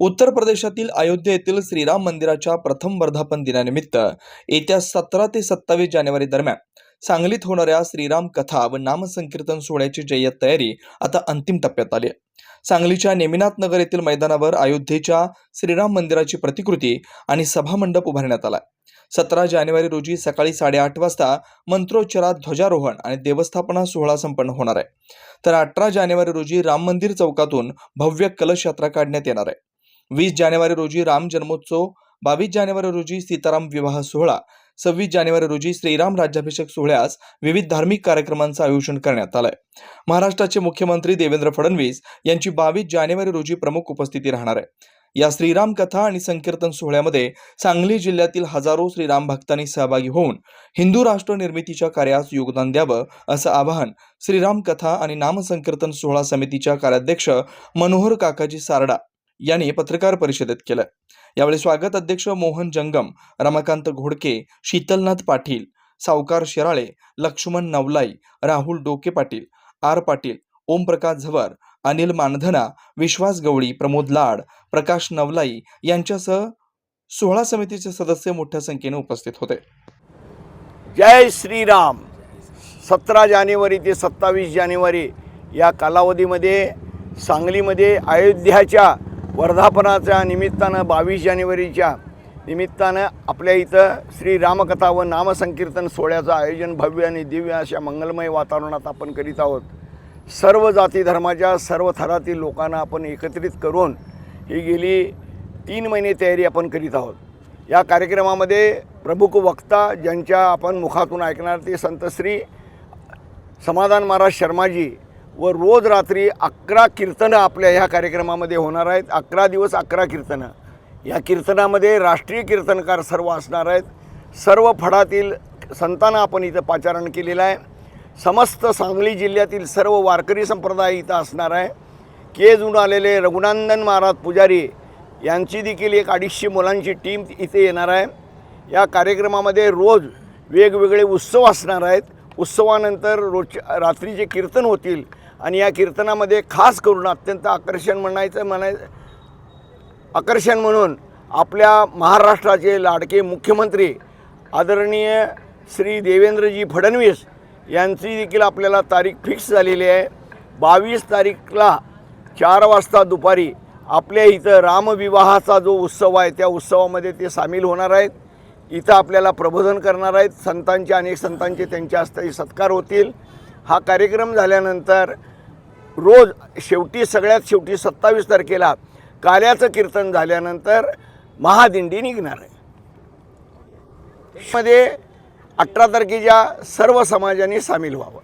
उत्तर प्रदेशातील अयोध्या येथील श्रीराम मंदिराच्या प्रथम वर्धापन दिनानिमित्त येत्या सतरा ते सत्तावीस जानेवारी दरम्यान सांगलीत होणाऱ्या श्रीराम कथा व नामसंकीर्तन सोहळ्याची जय्यत तयारी आता अंतिम टप्प्यात आली आहे. सांगलीच्या नेमिनाथ नगर येथील मैदानावर अयोध्येच्या श्रीराम मंदिराची प्रतिकृती आणि सभामंडप उभारण्यात आला सतरा जानेवारी रोजी सकाळी साडेआठ वाजता मंत्रोच्चारात ध्वजारोहण आणि देवस्थापना सोहळा संपन्न होणार आहे. तर अठरा जानेवारी रोजी राम मंदिर चौकातून भव्य कलश यात्रा काढण्यात येणार आहे. वीस जानेवारी रोजी राम जन्मोत्सव बावीस जानेवारी रोजी सीताराम विवाह सोहळा सव्वीस जानेवारी रोजी श्रीराम राज्याभिषेक सोहळ्यास विविध धार्मिक कार्यक्रमांचं आयोजन करण्यात आलंय. महाराष्ट्राचे मुख्यमंत्री देवेंद्र फडणवीस यांची बावीस जानेवारी रोजी प्रमुख उपस्थिती राहणार आहे. या श्रीराम कथा आणि संकीर्तन सोहळ्यामध्ये सांगली जिल्ह्यातील हजारो श्रीराम भक्तांनी सहभागी होऊन हिंदू राष्ट्र निर्मितीच्या कार्यास योगदान द्यावं असं आवाहन श्रीराम कथा आणि नामसंकीर्तन सोहळा समितीच्या कार्याध्यक्ष मनोहर काकाजी सारडा यांनी पत्रकार परिषदेत केलं. यावेळी स्वागत अध्यक्ष मोहन जंगम रमाकांत घोडके शीतलनाथ पाटील सावकार शिराळे लक्ष्मण नवलाई राहुल डोके पाटील आर पाटील ओमप्रकाश झवर अनिल मानधना विश्वास गवळी प्रमोद लाड प्रकाश नवलाई यांच्यासह सोहळा समितीचे सदस्य मोठ्या संख्येने उपस्थित होते. जय श्रीराम. सतरा जानेवारी ते सत्तावीस जानेवारी या कालावधीमध्ये सांगलीमध्ये अयोध्याच्या वर्धापनाच्या निमित्तानं बावीस जानेवारीच्या निमित्तानं आपल्या इथं श्री रामकथा व नामसंकीर्तन सोहळ्याचं आयोजन भव्य आणि दिव्य अशा मंगलमय वातावरणात आपण करीत आहोत. सर्व जाती धर्माच्या सर्व थरातील लोकांना आपण एकत्रित करून ही गेली तीन महिने तयारी आपण करीत आहोत. या कार्यक्रमामध्ये प्रमुख वक्ता ज्यांच्या आपण मुखातून ऐकणार ते संत श्री समाधान महाराज शर्माजी व रोज रात्री अकरा कीर्तनं आपल्या ह्या कार्यक्रमामध्ये होणार आहेत. अकरा दिवस अकरा कीर्तनं. या कीर्तनामध्ये राष्ट्रीय कीर्तनकार सर्व असणार आहेत. सर्व फडातील संतांना आपण इथं पाचारण केलेलं आहे. समस्त सांगली जिल्ह्यातील सर्व वारकरी संप्रदाय इथं असणार आहे. केजून आलेले रघुनंदन महाराज पुजारी यांची देखील एक अडीचशे मुलांची टीम इथे येणार आहे. या कार्यक्रमामध्ये रोज वेगवेगळे उत्सव असणार आहेत. उत्सवानंतर रोज रात्रीचे कीर्तन होतील आणि या कीर्तनामध्ये खास करून अत्यंत आकर्षण म्हणायचं म्हणायचं आकर्षण म्हणून आपल्या महाराष्ट्राचे लाडके मुख्यमंत्री आदरणीय श्री देवेंद्रजी फडणवीस यांची देखील आपल्याला तारीख फिक्स झालेली आहे. बावीस तारीखला चार वाजता दुपारी आपल्या इथं रामविवाहाचा जो उत्सव आहे त्या उत्सवामध्ये ते सामील होणार आहेत. इथं आपल्याला प्रबोधन करणार आहेत. संतांचे अनेक संतांचे त्यांच्या हस्ते सत्कार होतील. हा कार्यक्रम झाल्यानंतर रोज शेवटी सगळ्यात शेवटी सत्तावीस तारखेला काल्याचं कीर्तन झाल्यानंतर महादिंडी निघणार आहे. मध्ये अठरा तारखेच्या सर्व समाजाने सामील व्हावं.